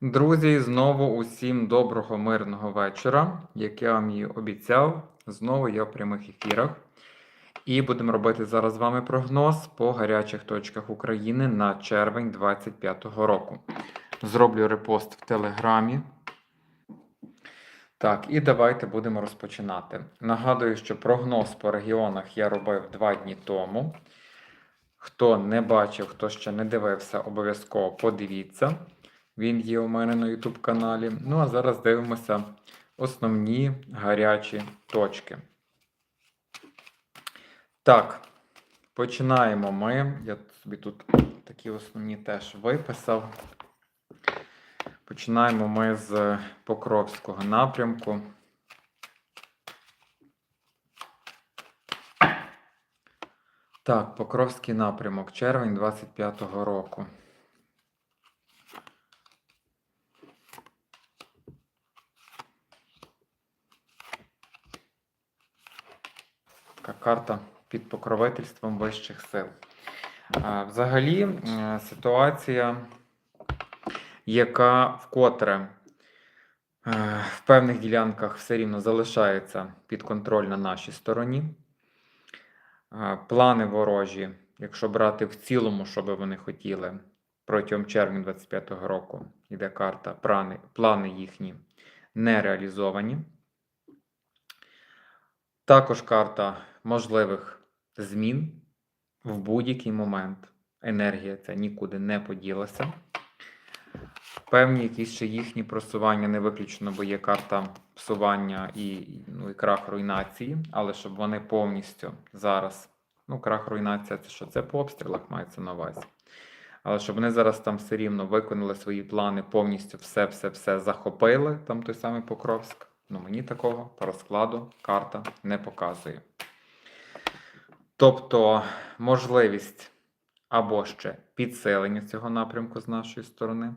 Друзі, знову усім доброго мирного вечора. Як я вам і обіцяв, знову я в прямих ефірах. І будемо робити зараз з вами прогноз по гарячих точках України на червень 2025 року. Зроблю репост в Телеграмі. Так, і давайте будемо розпочинати. Нагадую, що прогноз по регіонах я робив два дні тому. Хто не бачив, хто ще не дивився, обов'язково подивіться. Він є у мене на YouTube каналі. Ну а зараз дивимося основні гарячі точки. Так, починаємо ми. Я собі тут такі основні теж виписав. Починаємо ми з Покровського напрямку. Так, Покровський напрямок, червень 25-го року. Карта під покровительством вищих сил. Взагалі, е, ситуація, яка вкотре е, в певних ділянках все рівно залишається під контроль на нашій стороні. Е, Плани ворожі, якщо брати в цілому, що би вони хотіли, протягом червня 25-го року йде карта, плани, плани їхні не реалізовані. Також карта можливих змін в будь-який момент. Енергія ця нікуди не поділася. Певні якісь ще їхні просування не виключено, бо є карта псування і, ну, і крах руйнації, але щоб вони повністю зараз. Ну, крах руйнація це що? Це по обстрілах мається на увазі. Але щоб вони зараз там все рівно виконали свої плани, повністю все-все-все захопили, там той самий Покровськ. Ну, мені такого по розкладу карта не показує. Тобто можливість або ще підсилення цього напрямку з нашої сторони,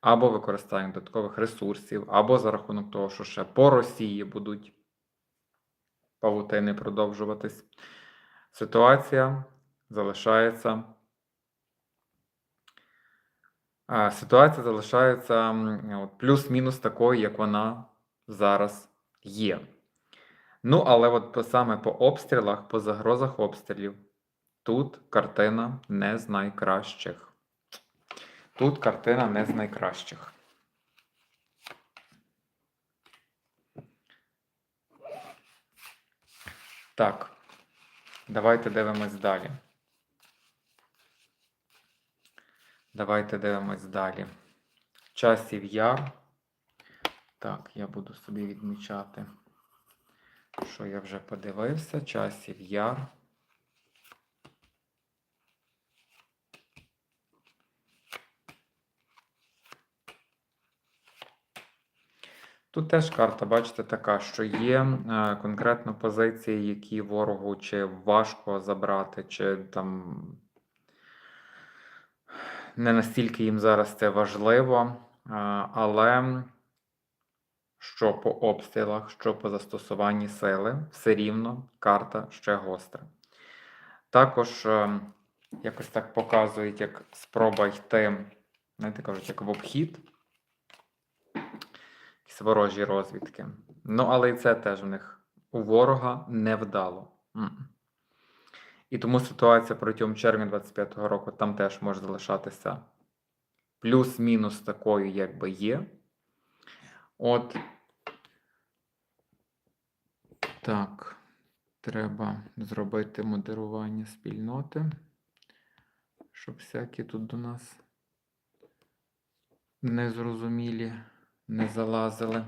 або використання додаткових ресурсів, або за рахунок того, що ще по Росії будуть павутини продовжуватись. Ситуація залишається. Ситуація залишається плюс-мінус такою, як вона зараз є. Ну, але от саме по обстрілах, по загрозах обстрілів, тут картина не з найкращих. Тут картина не з найкращих. Так, давайте дивимось далі. Давайте дивимось далі. Часів яр. Так, я буду собі відмічати, що я вже подивився. Часів яр. Тут теж карта, бачите, така, що є е, конкретно позиції, які ворогу чи важко забрати, чи там не настільки їм зараз це важливо, е, але що по обстрілах, що по застосуванні сили, все рівно карта ще гостра. Також е, якось так показують, як спроба йти, знаєте, кажуть, як в обхід, якісь ворожі розвідки. Ну, але і це теж в них у ворога не вдало. І тому ситуація протягом червня 25-го року там теж може залишатися плюс-мінус такою, як би є. От. Так, треба зробити модерування спільноти, щоб всякі тут до нас незрозумілі не залазили.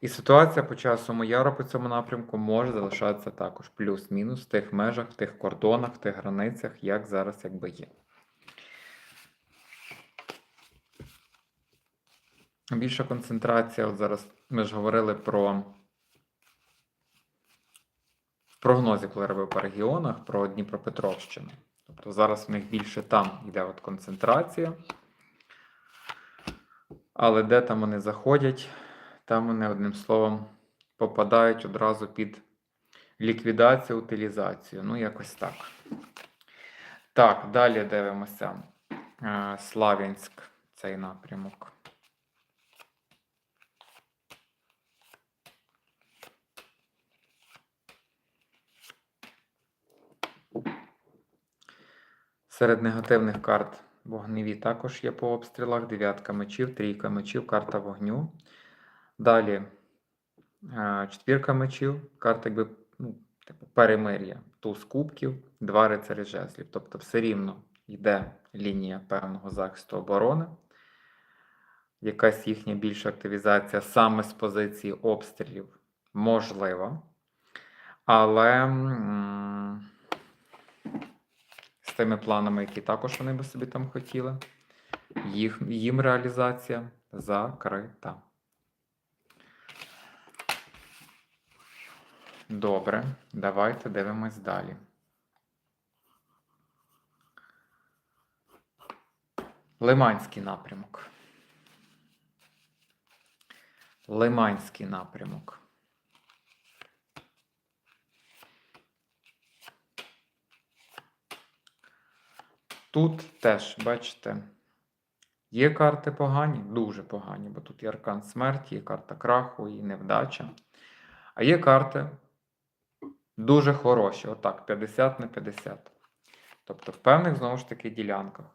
І ситуація по часу яру по цьому напрямку може залишатися також плюс-мінус в тих межах, в тих кордонах, в тих границях, як зараз якби є. Більша концентрація, от зараз ми ж говорили про прогнозі, коли робив по регіонах, про Дніпропетровщину. Тобто зараз в них більше там йде от концентрація. Але де там вони заходять, там вони, одним словом, попадають одразу під ліквідацію, утилізацію. Ну, якось так. Так, далі дивимося. Е, Славянськ, цей напрямок. Серед негативних карт вогневі також є по обстрілах. Дев'ятка мечів, трійка мечів, карта вогню. Далі е, четвірка мечів, карта якби ну, типу, перемир'я, туз кубків, два рицарі жезлів. Тобто все рівно йде лінія певного захисту оборони. Якась їхня більша активізація саме з позиції обстрілів можлива. Але тими планами, які також вони би собі там хотіли, їх, їм реалізація закрита. Добре, давайте дивимось далі. Лиманський напрямок. Лиманський напрямок. Тут теж, бачите, є карти погані, дуже погані, бо тут є аркан смерті, є карта краху і невдача. А є карти дуже хороші, отак, 50 на 50. Тобто в певних, знову ж таки, ділянках.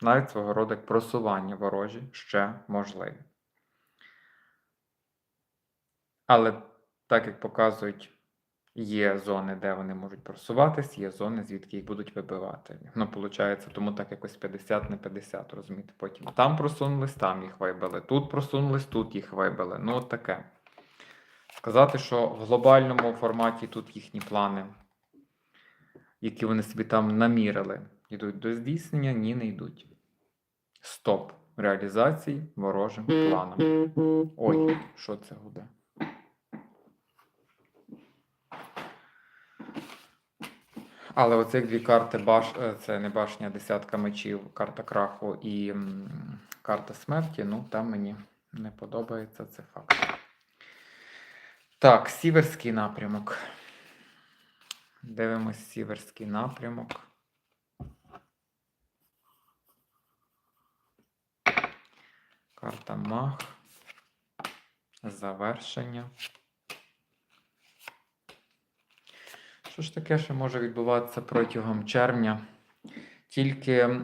Навіть свого роду просування ворожі ще можливі. Але так як показують, є зони, де вони можуть просуватись, є зони, звідки їх будуть вибивати. Ну, виходить, тому так якось 50 на 50, розумієте? Потім там просунулись, там їх вибили, тут просунулись, тут їх вибили. Ну, от таке. Сказати, що в глобальному форматі тут їхні плани, які вони собі там намірили, йдуть до здійснення, ні, не йдуть. Стоп реалізації ворожим планам. Ой, що це гуде? Але оцих дві карти баш... е, це не башня, десятка мечів, карта краху і карта смерті. Ну, там мені не подобається це факт. Так, сіверський напрямок. Дивимось сіверський напрямок. Карта Мах. Завершення. Що ж таке, що може відбуватися протягом червня? Тільки е,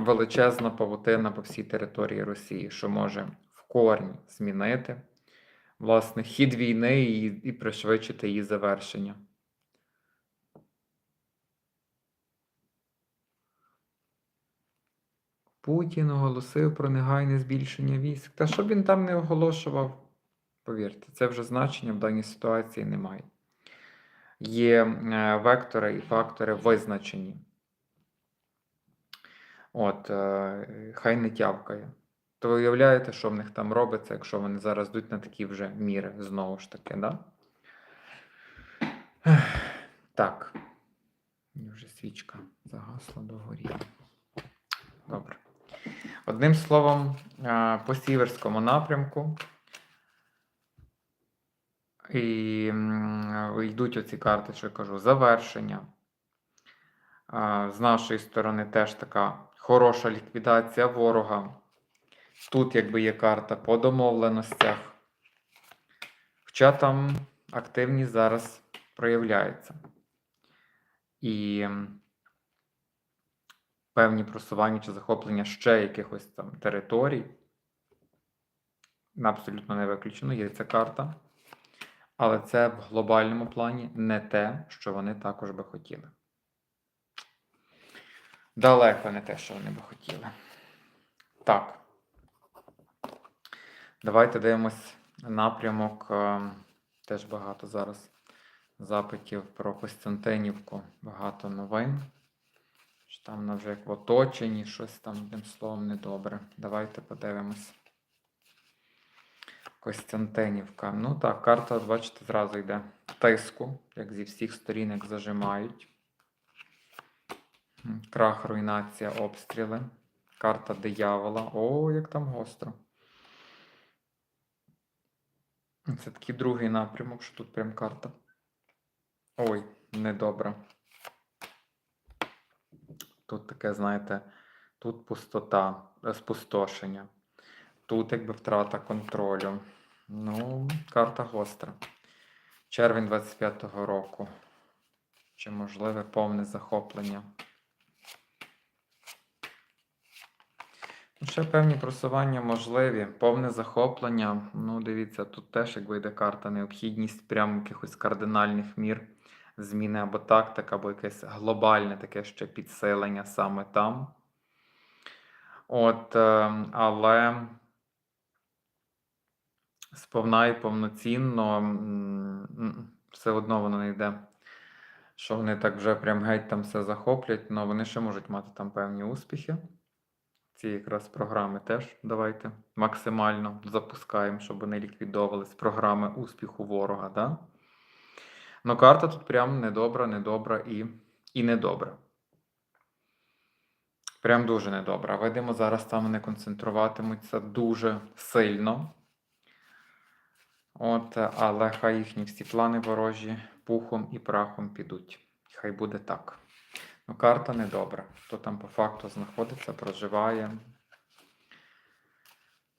величезна павутина по всій території Росії, що може в корні змінити власне хід війни і, і пришвидшити її завершення. Путін оголосив про негайне збільшення військ. Та що б він там не оголошував, повірте, це вже значення в даній ситуації немає. Є е, вектори і фактори визначені. От, е, хай не тявкає. То ви уявляєте, що в них там робиться, якщо вони зараз йдуть на такі вже міри, знову ж таки, да? Так. Вже свічка загасла догоріла. Добре. Одним словом, е, по сіверському напрямку. І йдуть оці карти, що я кажу, завершення. З нашої сторони теж така хороша ліквідація ворога. Тут, якби є карта по домовленостях. Хоча там активність зараз проявляється. І певні просування чи захоплення ще якихось там територій. Абсолютно не виключено, є ця карта. Але це в глобальному плані не те, що вони також би хотіли. Далеко не те, що вони би хотіли. Так. Давайте дивимось напрямок. е, Теж багато зараз запитів про Костянтинівку. Багато новин. Що там вже як в оточенні, щось там, одним словом, недобре. Давайте подивимось. Костянтинівка. Ну так, карта, бачите, зразу йде тиску, як зі всіх сторін, як зажимають. Крах, руйнація, обстріли. Карта диявола. О, як там гостро. Це такий другий напрямок, що тут прям карта. Ой, недобре. Тут таке, знаєте, тут пустота, е, спустошення. Тут якби втрата контролю. Ну, карта гостра. Червень 25-го року. Чи можливе повне захоплення? Ну, ще певні просування можливі, повне захоплення. Ну, дивіться, тут теж, як вийде карта, необхідність прямо якихось кардинальних мір, зміни або тактик, або якесь глобальне таке ще підсилення саме там. От, ем, але сповна і повноцінно все одно воно не йде. Що вони так вже прям геть там все захоплять, але вони ще можуть мати там певні успіхи. Ці якраз програми теж давайте максимально запускаємо, щоб вони ліквідовували з програми успіху ворога. Да? Ну, карта тут прям недобра, недобра і, і недобра. Прям дуже недобра. Видимо, зараз там вони концентруватимуться дуже сильно. От, але хай їхні всі плани ворожі пухом і прахом підуть. Хай буде так. Ну, карта недобра. Хто там по факту знаходиться, проживає.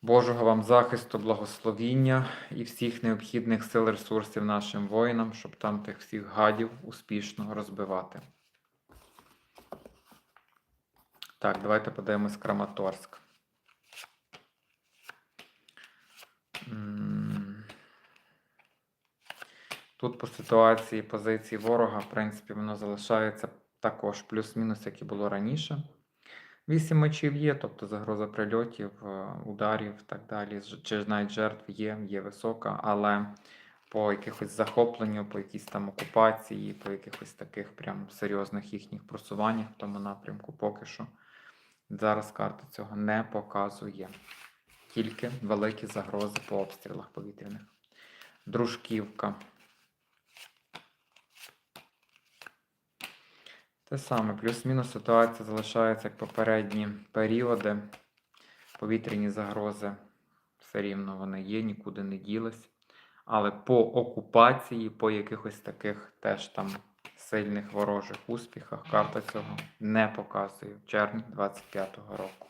Божого вам захисту, благословіння і всіх необхідних сил ресурсів нашим воїнам, щоб там тих всіх гадів успішно розбивати. Так, давайте подивимось Краматорськ. Тут по ситуації позиції ворога, в принципі, воно залишається також плюс-мінус, як і було раніше. Вісім мечів є, тобто загроза прильотів, е, ударів і так далі, чи навіть жертв є, є висока, але по якихось захопленню, по якійсь там окупації, по якихось таких прям серйозних їхніх просуваннях в тому напрямку поки що зараз карта цього не показує. Тільки великі загрози по обстрілах повітряних. Дружківка. Те саме, плюс-мінус ситуація залишається як попередні періоди. Повітряні загрози все рівно вони є, нікуди не ділись. Але по окупації, по якихось таких теж там сильних ворожих успіхах, карта цього не показує в червні 25-го року.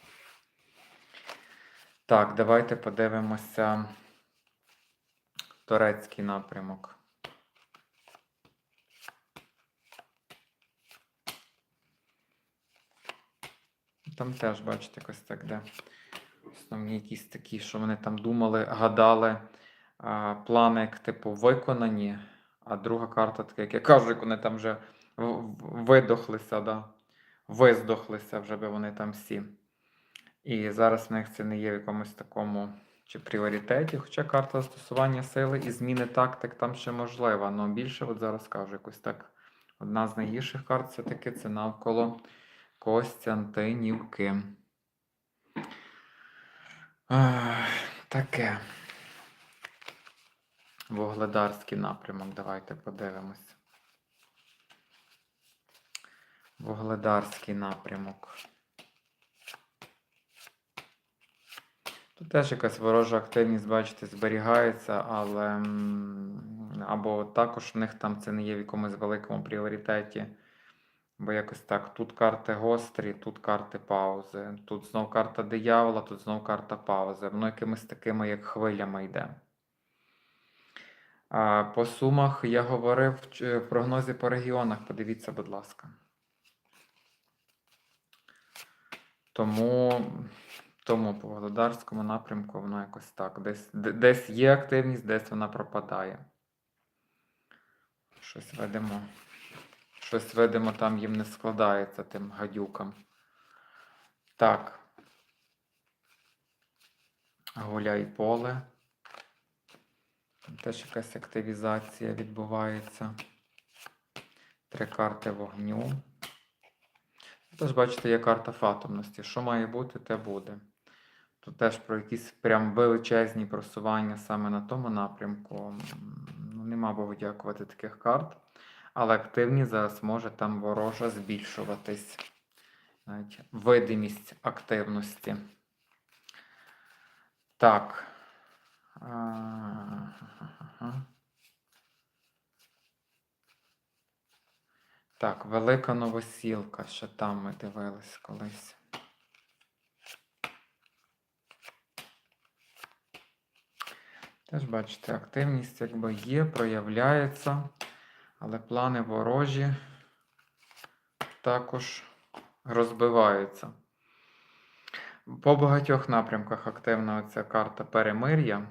Так, давайте подивимося турецький напрямок. Там теж, бачите, якось так, де основні якісь такі, що вони там думали, гадали, а, плани, як типу, виконані, а друга карта, така, як я кажу, як вони там вже видохлися, да? виздохлися вже би вони там всі. І зараз в них це не є в якомусь такому чи пріоритеті, хоча карта застосування сили і зміни тактик там ще можлива. але більше, от зараз кажу, якось так. Одна з найгірших карт все-таки це навколо Костянтинівки. Ах, Таке. Вугледарський напрямок. Давайте подивимось. Вугледарський напрямок. Тут теж якась ворожа активність, бачите, зберігається, але або також в них там це не є в якомусь великому пріоритеті. Бо якось так, тут карти гострі, тут карти паузи, тут знов карта диявола, тут знов карта паузи. Воно якимись такими, як хвилями йде. По сумах я говорив в прогнозі по регіонах, подивіться, будь ласка. Тому, тому по Володарському напрямку воно якось так. Десь, десь є активність, десь вона пропадає. Щось видимо. Щось видимо, там їм не складається тим гадюкам. Так. Гуляй поле. Теж якась активізація відбувається. Три карти вогню. Тож, бачите, є карта фатомності. Що має бути, те буде. Тут теж про якісь прям величезні просування саме на тому напрямку. Ну, нема Богу дякувати таких карт. Але активність зараз може там ворожа збільшуватись. Навіть видимість активності. Так. Так, Велика Новосілка, що там ми дивились колись. Теж бачите, активність якби є, проявляється, але плани ворожі також розбиваються. По багатьох напрямках активна ця карта перемир'я.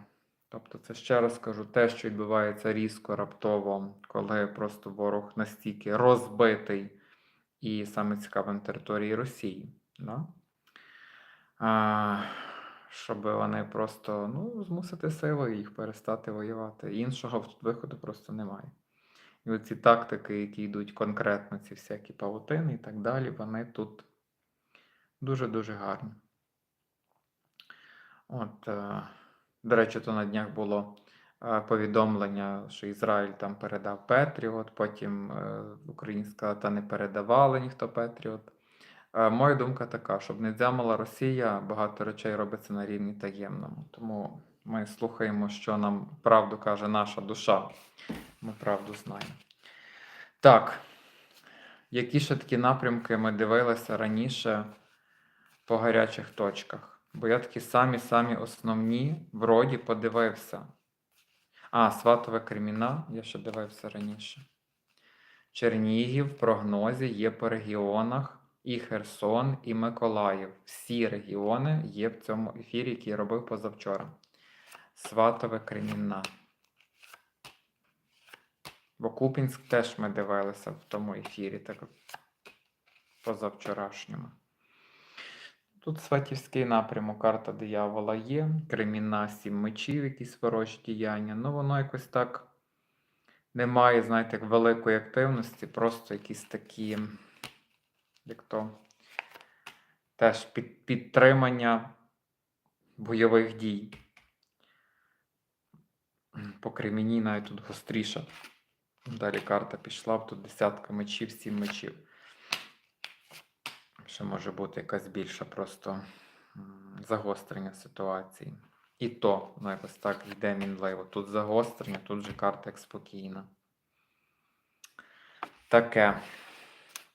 Тобто, це ще раз кажу, те, що відбувається різко, раптово, коли просто ворог настільки розбитий і саме цікаве на території Росії. Да? А, щоб вони просто ну, змусити силою їх перестати воювати. Іншого в- виходу просто немає. І оці тактики, які йдуть конкретно, ці всякі павутини і так далі, вони тут дуже-дуже гарні. От, е, до речі, то на днях було е, повідомлення, що Ізраїль там передав Петріот, потім е, українська та не передавали ніхто Петріот. Моя думка така, щоб не дзямала Росія, багато речей робиться на рівні таємному. Тому ми слухаємо, що нам правду каже наша душа. Ми правду знаємо. Так, які ще такі напрямки ми дивилися раніше по гарячих точках? Бо я такі самі-самі основні вроді подивився. А, Сватове Креміна, я ще дивився раніше. Чернігів в прогнозі є по регіонах і Херсон, і Миколаїв. Всі регіони є в цьому ефірі, який я робив позавчора. Сватове Кремінна. Бо Купінськ теж ми дивилися в тому ефірі, так позавчорашньому. Тут Сватівський напрямок, карта диявола є, Кремінна, сім мечів, якісь ворожі діяння. Ну, воно якось так немає, знаєте, великої активності, просто якісь такі, як то теж під, підтримання бойових дій. По Креміні навіть тут гостріше. Далі карта пішла, тут десятка мечів, сім мечів. Ще може бути якась більша просто загострення ситуації. І то, ну якось так йде мінливо. Тут загострення, тут же карта як спокійна. Таке.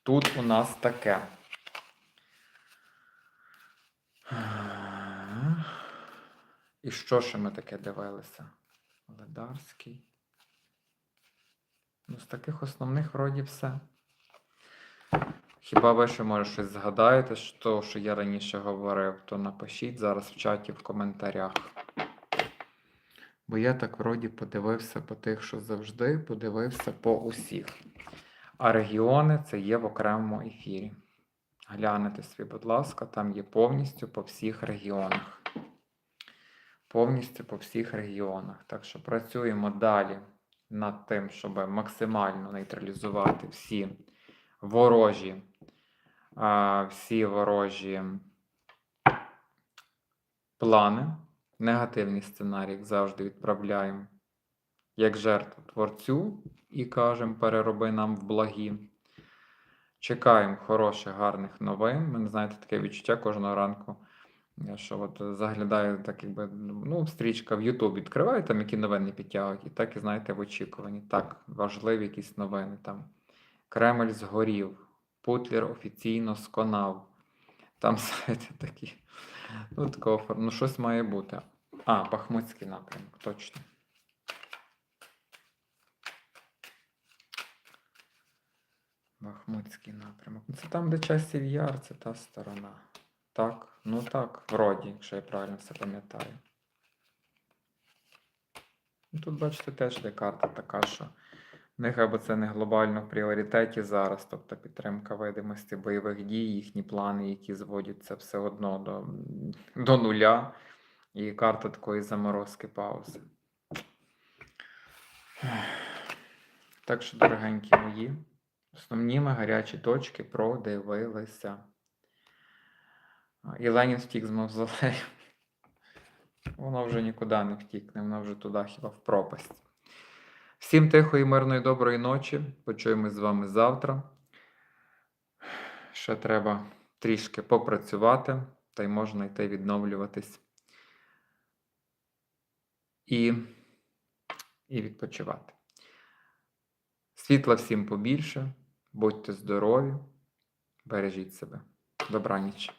Тут у нас таке. І що ще ми таке дивилися? Ледарський. Ну, з таких основних вроді все. Хіба ви ще може щось згадаєте, що, що я раніше говорив, то напишіть зараз в чаті в коментарях. Бо я так вроді подивився по тих, що завжди, подивився по усіх. А регіони це є в окремому ефірі. Глянете собі, будь ласка, там є повністю по всіх регіонах. Повністю по всіх регіонах. Так що працюємо далі над тим, щоб максимально нейтралізувати всі ворожі, всі ворожі плани, негативні сценарії, як завжди відправляємо як жертву творцю і кажемо, перероби нам в благі. Чекаємо хороших, гарних новин. Мене знаєте, таке відчуття кожного ранку. Що от заглядаю, так якби ну, стрічка в Ютуб відкриваю, там які новини підтягують, і так і знаєте, в очікуванні. Так, важливі якісь новини там. Кремль згорів, Путлер офіційно сконав. Там, знаєте, такі. Ну, такого ну, щось має бути. А, Бахмутський напрямок, точно. Бахмутський напрямок. Ну, Це там, де часів яр, це та сторона. Так, ну так, вроді, якщо я правильно все пам'ятаю. Ну, Тут, бачите, теж де карта така, що в них це не глобально в пріоритеті зараз, тобто підтримка видимості бойових дій, їхні плани, які зводяться все одно до, до нуля, і карта такої заморозки паузи. Так що, дорогенькі мої, основні ми гарячі точки продивилися. І Ленін втік з мавзолею. Воно вже нікуди не втікне, воно вже туди хіба в пропасть. Всім тихої, мирної, доброї ночі. Почуємось з вами завтра. Ще треба трішки попрацювати, та й можна йти відновлюватись і, і відпочивати. Світла всім побільше, будьте здорові, бережіть себе. Добраніч.